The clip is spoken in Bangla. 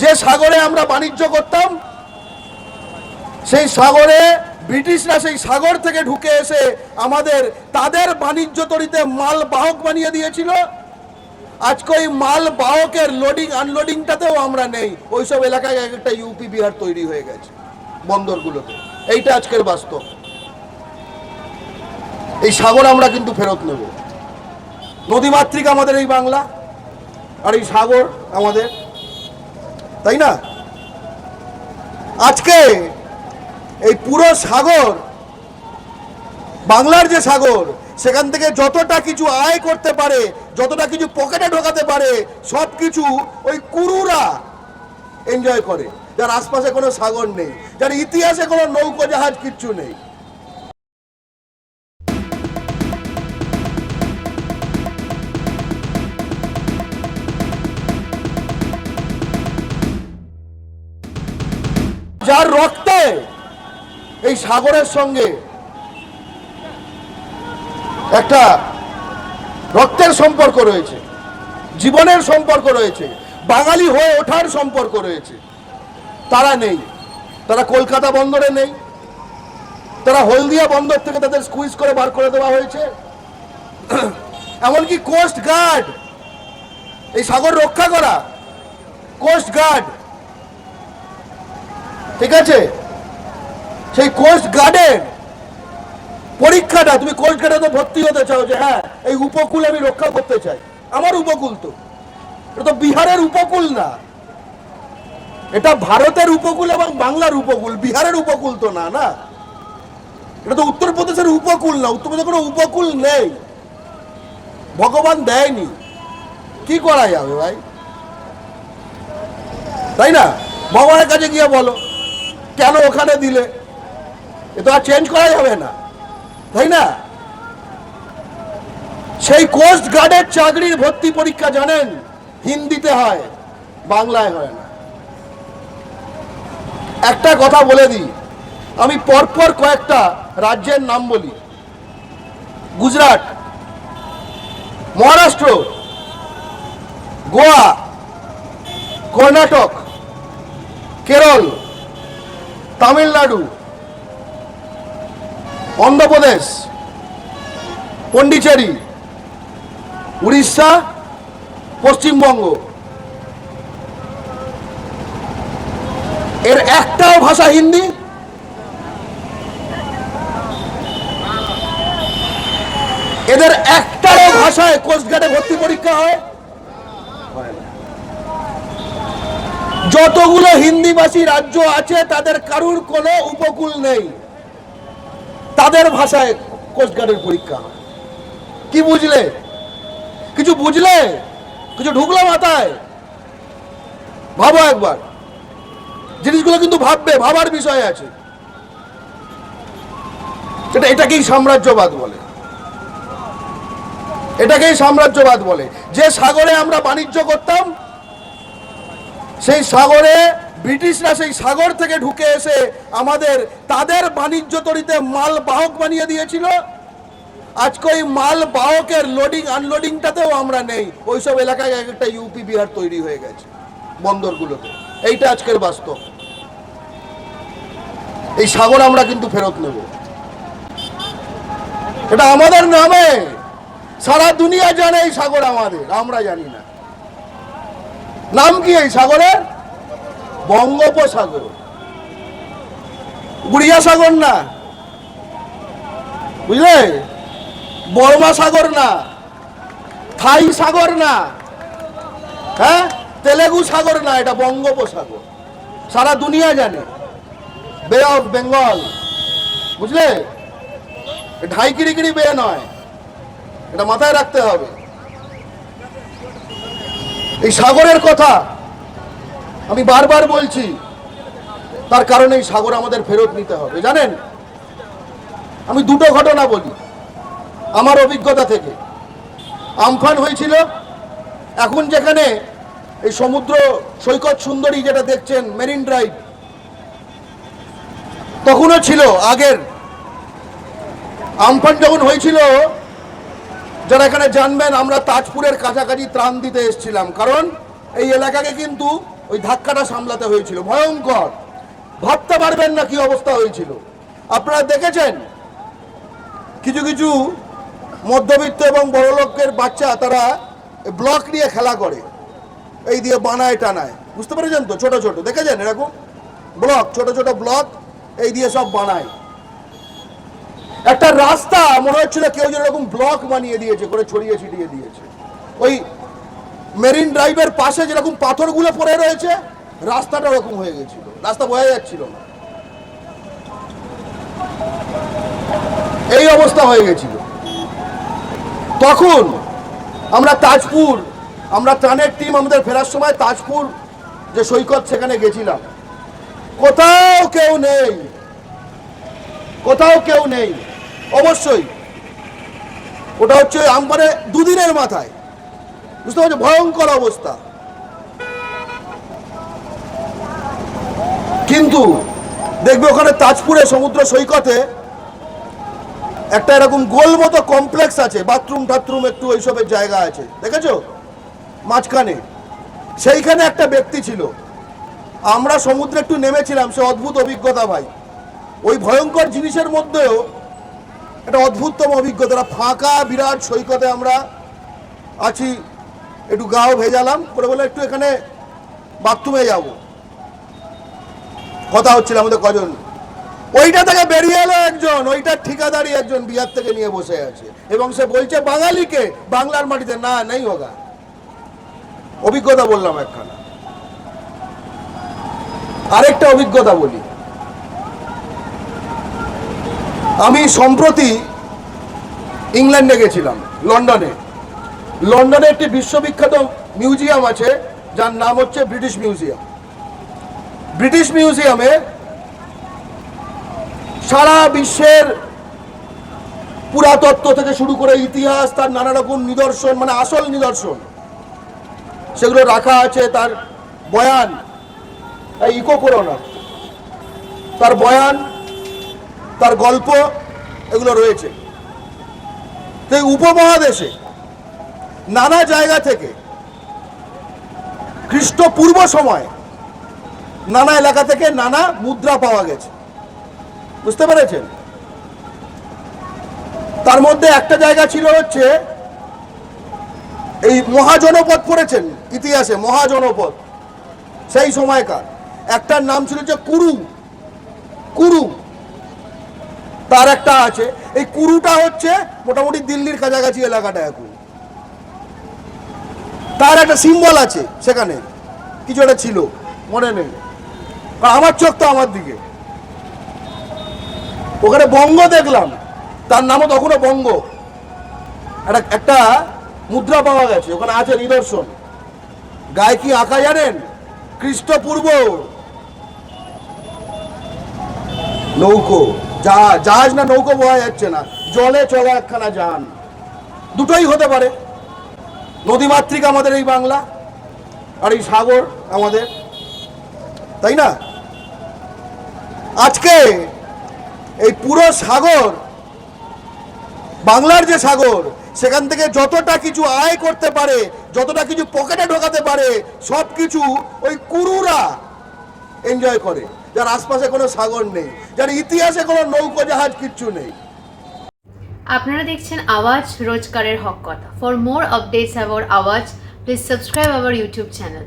যে সাগরে আমরা বাণিজ্য করতাম, সেই সাগরে ব্রিটিশরা সেই সাগর থেকে ঢুকে এসে আমাদের, তাদের বাণিজ্য তরিতে মাল বাহক বানিয়ে দিয়েছিল। আজকে ওই মাল বাহকের লোডিং আনলোডিংটাতেও আমরা নেই। ওইসব এলাকায় এক একটা ইউপি বিহার তৈরি হয়ে গেছে, বন্দরগুলোতে। এইটা আজকের বাস্তব। এই সাগর আমরা কিন্তু ফেরত নেব। নদীমাতৃক আমাদের এই বাংলা, আর এই সাগর আমাদের তাই না? আজকে এই পুরো সাগর, বাংলার যে সাগর, সেখান থেকে যতটা কিছু আয় করতে পারে, যতটা কিছু পকেটে ঢোকাতে পারে সব কিছু ওই কুরুরা এনজয় করে। যার আশপাশে কোনো সাগর নেই, যার ইতিহাসে কোনো নৌকো জাহাজ কিচ্ছু নেই। যার রক্তে এই সাগরের সঙ্গে একটা রক্তের সম্পর্ক রয়েছে, জীবনের সম্পর্ক রয়েছে, বাঙালি হয়ে ওঠার সম্পর্ক রয়েছে। তারা নেই। তারা কলকাতা বন্দরে নেই। তারা হলদিয়া বন্দর থেকে তাদের স্কুইজ করে বার করে দেওয়া হয়েছে। এমনকি কোস্ট গার্ড এই সাগর রক্ষা করা কোস্ট গার্ড ঠিক আছে? সেই কোস্ট গার্ডের পরীক্ষাটা, তুমি কোস্ট গার্ডে তো ভর্তি হতে চাও যে হ্যাঁ এই উপকূল আমি রক্ষা করতে চাই। আমার উপকূল তো। এটা তো বিহারের উপকূল না। এটা ভারতের উপকূল এবং বাংলার উপকূল। বিহারের উপকূল তো না না? এটা তো উত্তরপ্রদেশের উপকূল না। উত্তরপ্রদেশের কোনো উপকূল নেই। ভগবান দেয়নি। কি করা যাবে ভাই? তাই না? ভগবানের কাছে গিয়ে বলো। কেন ওখানে দিলে? এ তো আর চেঞ্জ করা যাবে না, তাই না? সেই কোস্ট গার্ডের চাকরির ভর্তি পরীক্ষা জানেন, হিন্দিতে হয়, বাংলায় হয় না। একটা কথা বলে দিই, আমি পরপর কয়েকটা রাজ্যের নাম বলি। গুজরাট, মহারাষ্ট্র, গোয়া, কর্ণাটক, কেরল। তামিলনাড়ু, অন্ধ্রপ্রদেশ, পন্ডিচেরি, উড়িষ্যা, পশ্চিমবঙ্গ। এর একটাও ভাষা হিন্দি। এদের একটাও ভাষায় কোস্টগার্ডে ভর্তি পরীক্ষা হয়। যতগুলো হিন্দিভাষী রাজ্য আছে, তাদের কারুর কোনো উপকূল নেই। তাদের ভাষায় কোস্টগার্ডের পরীক্ষা। কি বুঝলে? কিছু বুঝলে? কিছু ঢুকলো মাথায়? ভাবো একবার। জিনিসগুলো কিন্তু ভাববে, ভাবার বিষয় আছে। এটা এটাকেই সাম্রাজ্যবাদ বলে। এটাকেই সাম্রাজ্যবাদ বলে। যে সাগরে আমরা বাণিজ্য করতাম সেই সাগরে, ব্রিটিশরা সেই সাগর থেকে ঢুকে এসে আমাদের তাদের বাণিজ্য তরিতে মাল বাহক বানিয়ে দিয়েছিল। আজকে ওই মাল বাহকের লোডিং আনলোডিংটাতেও আমরা নেই। ওইসব এলাকায় এক একটা ইউপি বিহার তৈরি হয়ে গেছে, বন্দরগুলোতে। এইটা আজকের বাস্তব। এই সাগর আমরা কিন্তু ফেরত নেব। এটা আমাদের নামে। সারা দুনিয়া জানে এই সাগর আমাদের, আমরা জানি না। নাম কি এই সাগরের? বঙ্গোপসাগর। গুড়িয়া সাগর না। বুঝলে? বর্মা সাগর না। থাই সাগর না। হ্যাঁ? তেলেগু সাগর না, এটা বঙ্গোপসাগর। সারা দুনিয়া জানে। বে অফ বেঙ্গল বুঝলে? ঢাই কিরিকিরি বে নয়। এটা মাথায় রাখতে হবে। এই সাগরের কথা আমি বারবার বলছি। তার কারণে এই সাগর আমাদের ফেরত নিতে হবে, জানেন? আমি দুটো ঘটনা বলি, আমার অভিজ্ঞতা থেকে। আমফান হয়েছিল, এখন যেখানে এই সমুদ্র সৈকত সুন্দরী যেটা দেখছেন মেরিন ড্রাইভ তখনও ছিল আগের। আমফান যখন হয়েছিল যারা এখানে জানবেন, আমরা তাজপুরের কাছাকাছি ত্রাণ দিতে এসেছিলাম। কারণ এই এলাকাকে কিন্তু ওই ধাক্কাটা সামলাতে হয়েছিল। ভয়ঙ্কর। ভাবতে পারবেন না কি অবস্থা হয়েছিল। আপনারা দেখেছেন, কিছু কিছু মধ্যবিত্ত এবং বড়লোকের বাচ্চা তারা ব্লক নিয়ে খেলা করে। এই দিয়ে বানায় টানায়। বুঝতে পেরেছেন তো? ছোট ছোট। দেখেছেন এরকম? ব্লক, ছোট ছোট ব্লক, এই দিয়ে সব বানায়। একটা রাস্তা মনে হচ্ছিল কেউ যেন এরকম ব্লক বানিয়ে দিয়েছে, করে ছড়িয়ে ছিটিয়ে দিয়েছে। ওই মেরিন ড্রাইভের পাশে যেরকম পাথরগুলো পড়ে রয়েছে, রাস্তাটা ওরকম হয়ে গেছিল। রাস্তা বোঝা যাচ্ছিল না। এই অবস্থা হয়ে গেছিল। তখন আমরা তাজপুর, আমরা ত্রাণের টিম আমাদের ফেরার সময় তাজপুর যে সৈকত, সেখানে গেছিলাম। কোথাও কেউ নেই, কোথাও কেউ নেই। অবশ্যই। ওটা হচ্ছে আমপানে দুদিনের মাথায়। বুঝতে পারছ? ভয়ঙ্কর অবস্থা। কিন্তু দেখবে ওখানে তাজপুরে সমুদ্র সৈকতে একটা এরকম গোল মতো কমপ্লেক্স আছে, বাথরুম টাথরুম একটু ওইসবের জায়গা আছে। দেখেছ? মাঝখানে। সেইখানে একটা ব্যক্তি ছিল। আমরা সমুদ্রে একটু নেমেছিলাম, সে অদ্ভুত অভিজ্ঞতা ভাই। ওই ভয়ঙ্কর জিনিসের মধ্যেও একটা অদ্ভুততম অভিজ্ঞতা। ফাঁকা বিরাট সৈকতে আমরা আছি। একটু গাও ভেজালাম করে বলে একটু এখানে বাথরুমে যাব। কথা হচ্ছিল আমাদের কজন। ওইটা থেকে বেরিয়ে এলো একজন ওইটার ঠিকাদারি একজন বিহার থেকে নিয়ে বসে আছে। এবং সে বলছে, বাঙালিকে বাংলার মাটিতে না, নেই হোগা অভিজ্ঞতা বললাম একখানা। আরেকটা অভিজ্ঞতা বলি। আমি সম্প্রতি ইংল্যান্ডে গেছিলাম, লন্ডনে। লন্ডনে একটি বিশ্ববিখ্যাত মিউজিয়াম আছে, যার নাম হচ্ছে ব্রিটিশ মিউজিয়াম। ব্রিটিশ মিউজিয়ামে সারা বিশ্বের পুরাতত্ত্ব থেকে শুরু করে ইতিহাস, তার নানা রকম নিদর্শন মানে আসল নিদর্শন, সেগুলো রাখা আছে তার বয়ান ইকো করো না তার বয়ান তার গল্প এগুলো রয়েছে। তো উপমহাদেশে নানা জায়গা থেকে খ্রিস্টপূর্ব সময়ে নানা এলাকা থেকে নানা মুদ্রা পাওয়া গেছে। বুঝতে পেরেছেন? তার মধ্যে একটা জায়গা ছিল হচ্ছে এই মহাজনপদ পড়েছেন ইতিহাসে, মহাজনপদ। সেই সময়কার। একটার নাম ছিল হচ্ছে কুরু। কুরু। তার একটা আছে। এই কুরুটা হচ্ছে মোটামুটি দিল্লির কাছাকাছি এলাকাটা এখন। তার একটা সিম্বল আছে সেখানে। কিছু একটা ছিল, মনে নেই। আমার চোখ তো আমার দিকে। ওখানে বঙ্গ দেখলাম। তার নামও তখনও বঙ্গ। একটা একটা মুদ্রা পাওয়া গেছে, ওখানে আছে নিদর্শন। গায়ে কি আঁকা জানেন? খ্রিস্টপূর্ব নৌকো। জাহাজ না নৌকো বোঝা যাচ্ছে না। জলে চলা একখানা যান। দুটোই হতে পারে। নদীমাতৃক আমাদের এই বাংলা, আর এই সাগর আমাদের। তাই না? আজকে এই পুরো সাগর, বাংলার যে সাগর, সেখান থেকে যতটা কিছু আয় করতে পারে, যতটা কিছু পকেটে ঢোকাতে পারে সব কিছু ওই কুরুরা এনজয় করে। যার আশপাশে কোনো সাগর নেই, যার ইতিহাসে কোনো নৌকো জাহাজ কিচ্ছু নেই। আপনারা দেখছেন আওয়াজ রোজকারের হক কথা। For more updates about Awaaz please subscribe our YouTube channel